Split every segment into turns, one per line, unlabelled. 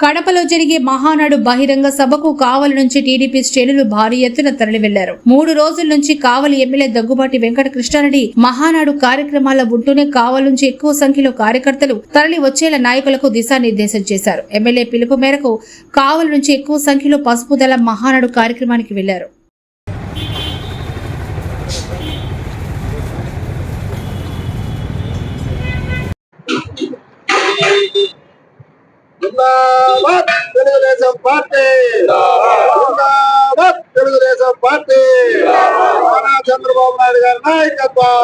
కడపలో జరిగే మహానాడు బహిరంగ సభకు కావలి నుంచి టీడీపీ శ్రేణులు భారీ ఎత్తున తరలి వెళ్ళారు మూడు రోజుల నుంచి కావలి ఎమ్మెల్యే దగ్గుబాటి వెంకట కృష్ణారెడ్డి మహానాడు కార్యక్రమాల ఉంటూనే కావలి నుంచి ఎక్కువ సంఖ్యలో కార్యకర్తలు తరలి వచ్చేలా నాయకులకు దిశానిర్దేశం చేశారు. ఎమ్మెల్యే పిలుపు మేరకు కావలి నుంచి ఎక్కువ సంఖ్యలో పసుపు దళ మహానాడు కార్యక్రమానికి వెళ్ళారు.
జిందాబాద్ తెలుగుదేశం పార్టీ. జిందాబాద్ తెలుగుదేశం పార్టీ. మన చంద్రబాబు నాయుడు గారి నాయకత్వం.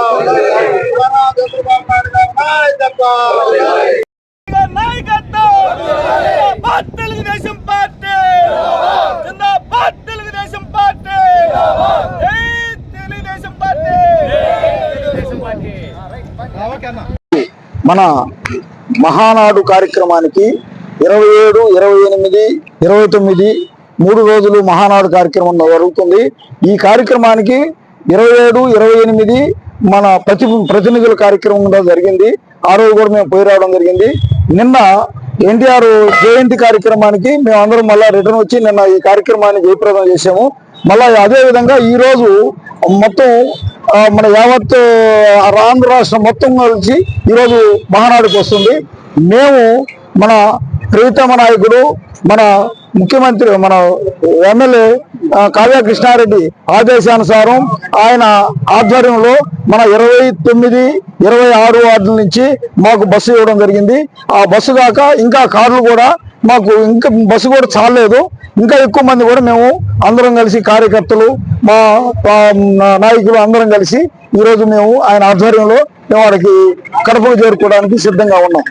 మన చంద్రబాబు నాయుడు గారి నాయకత్వం.
నాయకత్వం జిందాబాద్ తెలుగుదేశం పార్టీ. జిందాబాద్ తెలుగుదేశం పార్టీ. జై తెలుగుదేశం పార్టీ తెలుగుదేశం పార్టీ.
మన మహానాడు కార్యక్రమానికి ఇరవై ఏడు ఇరవై ఎనిమిది ఇరవై తొమ్మిది మూడు రోజులు మహానాడు కార్యక్రమం జరుగుతుంది. ఈ కార్యక్రమానికి ఇరవై ఏడు ఇరవై ఎనిమిది మన ప్రతి ప్రతినిధుల కార్యక్రమం కూడా జరిగింది. ఆ రోజు కూడా మేము పోయి రావడం జరిగింది. నిన్న ఎన్టీఆర్ జయంతి కార్యక్రమానికి మేము అందరం మళ్ళా రిటర్న్ వచ్చి నిన్న ఈ కార్యక్రమాన్ని జయప్రదం చేశాము. మళ్ళీ అదే విధంగా మొత్తం మన యావత్ ఆంధ్ర రాష్ట్రం మొత్తం కలిసి ఈరోజు మహానాడుకు వస్తుంది. మేము మన ప్రియతమ నాయకుడు మన ముఖ్యమంత్రి మన ఎమ్మెల్యే ఆ, కావ్య కృష్ణారెడ్డి ఆదేశానుసారం ఆయన ఆధ్వర్యంలో మన ఇరవై తొమ్మిది ఇరవై ఆరు వార్డుల నుంచి మాకు బస్సు ఇవ్వడం జరిగింది. ఆ బస్సు కాక ఇంకా కార్లు కూడా మాకు ఇంకా బస్సు కూడా చాలలేదు. ఇంకా ఎక్కువ మంది కూడా మేము అందరం కలిసి కార్యకర్తలు మా నాయకులు అందరం కలిసి ఈరోజు మేము ఆయన ఆధ్వర్యంలో మేము వాడికి కడపకు చేరుకోవడానికి సిద్ధంగా ఉన్నాం.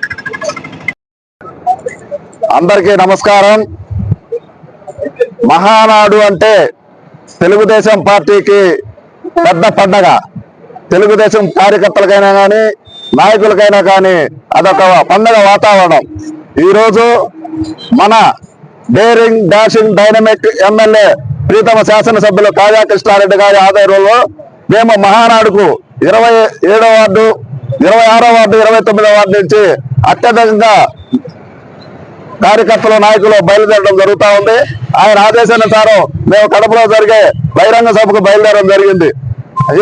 అందరికీ నమస్కారం. మహానాడు అంటే తెలుగుదేశం పార్టీకి పెద్ద పండగ. తెలుగుదేశం కార్యకర్తలకైనా కానీ నాయకులకైనా కానీ అదొక పండగ వాతావరణం. ఈరోజు మన డేరింగ్ డాషింగ్ డైనమిక్ ఎమ్మెల్యే ప్రీతమ శాసనసభ్యులు కాళ్యాకృష్ణారెడ్డి గారి ఆధ్వర్యంలో మేము మహానాడుకు ఇరవై ఏడో వార్డు ఇరవై ఆరో వార్డు ఇరవై తొమ్మిదో వార్డు నుంచి అత్యధికంగా కార్యకర్తలు నాయకులు బయలుదేరడం జరుగుతూ ఉంది. ఆయన ఆదేశానుసారం మేము కడపలో జరిగే బహిరంగ సభకు బయలుదేరడం జరిగింది.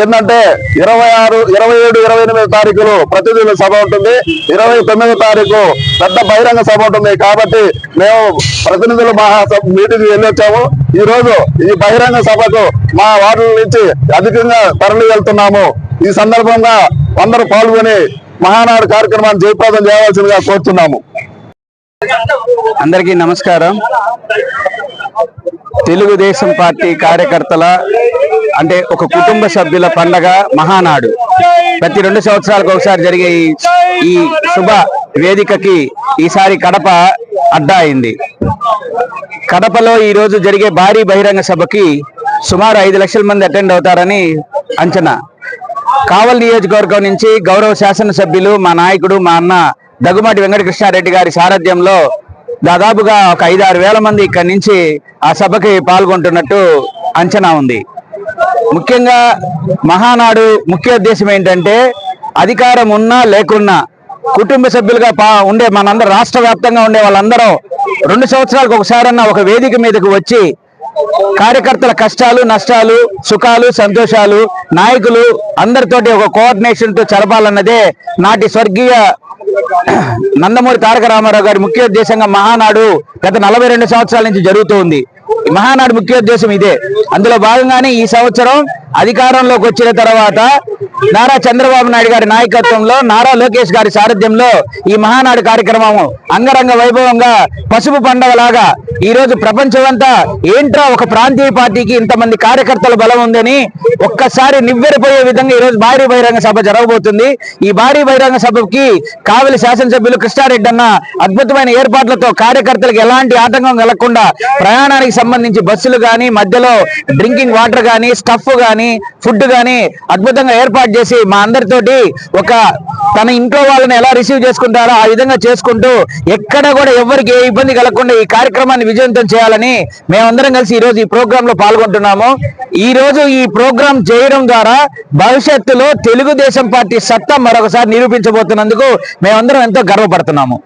ఏంటంటే ఇరవై ఆరు ఇరవై ఏడు ఇరవై ఎనిమిది తారీఖులు ప్రతినిధుల సభ ఉంటుంది. ఇరవై తొమ్మిది తారీఖు పెద్ద బహిరంగ సభ ఉంటుంది. కాబట్టి మేము ప్రతినిధుల మహాసభ మీటింగ్ వెళ్ళొచ్చాము. ఈ రోజు ఈ బహిరంగ సభకు మా వార్డుల నుంచి అధికంగా తరలి వెళ్తున్నాము. ఈ సందర్భంగా అందరూ పాల్గొని మహానాడు కార్యక్రమాన్ని జయప్రదం చేయవలసిందిగా కోరుతున్నాము.
అందరికీ నమస్కారం. తెలుగుదేశం పార్టీ కార్యకర్తల అంటే ఒక కుటుంబ సభ్యుల పండగ మహానాడు. ప్రతి రెండు సంవత్సరాలకు ఒకసారి జరిగే ఈ- శుభ వేదికకి ఈసారి కడప అడ్డా అయింది. కడపలో ఈ రోజు జరిగే భారీ బహిరంగ సభకి సుమారు ఐదు లక్షల మంది అటెండ్ అవుతారని అంచనా. కావల్ నియోజకవర్గం నుంచి గౌరవ శాసనసభ్యులు మా నాయకుడు మా అన్న దగ్గుమాటి వెంకటకృష్ణారెడ్డి గారి సారథ్యంలో దాదాపుగా ఒక ఐదు ఆరు వేల మంది ఇక్కడి నుంచి ఆ సభకి పాల్గొంటున్నట్టు అంచనా ఉంది. ముఖ్యంగా మహానాడు ముఖ్య ఉద్దేశం ఏంటంటే అధికారం ఉన్నా లేకున్నా కుటుంబ సభ్యులుగా పా ఉండే మనందరూ రాష్ట్ర వ్యాప్తంగా ఉండే వాళ్ళందరం రెండు సంవత్సరాలకు ఒకసారన్నా ఒక వేదిక మీదకు వచ్చి కార్యకర్తల కష్టాలు నష్టాలు సుఖాలు సంతోషాలు నాయకులు అందరితోటి ఒక కోఆర్డినేషన్తో తో నాటి స్వర్గీయ నందమూరి తారక రామారావు గారి ముఖ్య ఉద్దేశంగా మహానాడు గత నలభై రెండు సంవత్సరాల నుంచి జరుగుతూ ఉంది. మహానాడు ముఖ్య ఉద్దేశం ఇదే. అందులో భాగంగానే ఈ సంవత్సరం అధికారంలోకి వచ్చిన తర్వాత నారా చంద్రబాబు నాయుడు గారి నాయకత్వంలో నారా లోకేష్ గారి సారథ్యంలో ఈ మహానాడు కార్యక్రమం అంగరంగ వైభవంగా పసుపు పండగలాగా ఈ రోజు ప్రపంచమంతా ఏంట్రా ఒక ప్రాంతీయ పార్టీకి ఇంతమంది కార్యకర్తల బలం ఉందని ఒక్కసారి నివ్వెరపోయే విధంగా ఈ రోజు భారీ బహిరంగ సభ జరగబోతుంది. ఈ భారీ బహిరంగ సభకి కావలి శాసనసభ్యులు కృష్ణారెడ్డి అన్న అద్భుతమైన ఏర్పాట్లతో కార్యకర్తలకు ఎలాంటి ఆటంకం కలగకుండా ప్రయాణానికి సంబంధించి బస్సులు కానీ మధ్యలో డ్రింకింగ్ వాటర్ కానీ స్టఫ్ కానీ కానీ ఫుడ్ కానీ అద్భుతంగా ఏర్పాటు చేసి మా అందరితోటి ఒక తన ఇంట్లో వాళ్ళని ఎలా రిసీవ్ చేసుకుంటారో ఆ విధంగా చేసుకుంటూ ఎక్కడ కూడా ఎవరికి ఏ ఇబ్బంది కలగకుండా ఈ కార్యక్రమాన్ని విజయవంతం చేయాలని మేమందరం కలిసి ఈరోజు ఈ ప్రోగ్రామ్లో పాల్గొంటున్నాము. ఈ రోజు ఈ ప్రోగ్రాం చేయడం ద్వారా భవిష్యత్తులో తెలుగుదేశం పార్టీ సత్తా మరొకసారి నిరూపించబోతున్నందుకు మేమందరం ఎంతో గర్వపడుతున్నాము.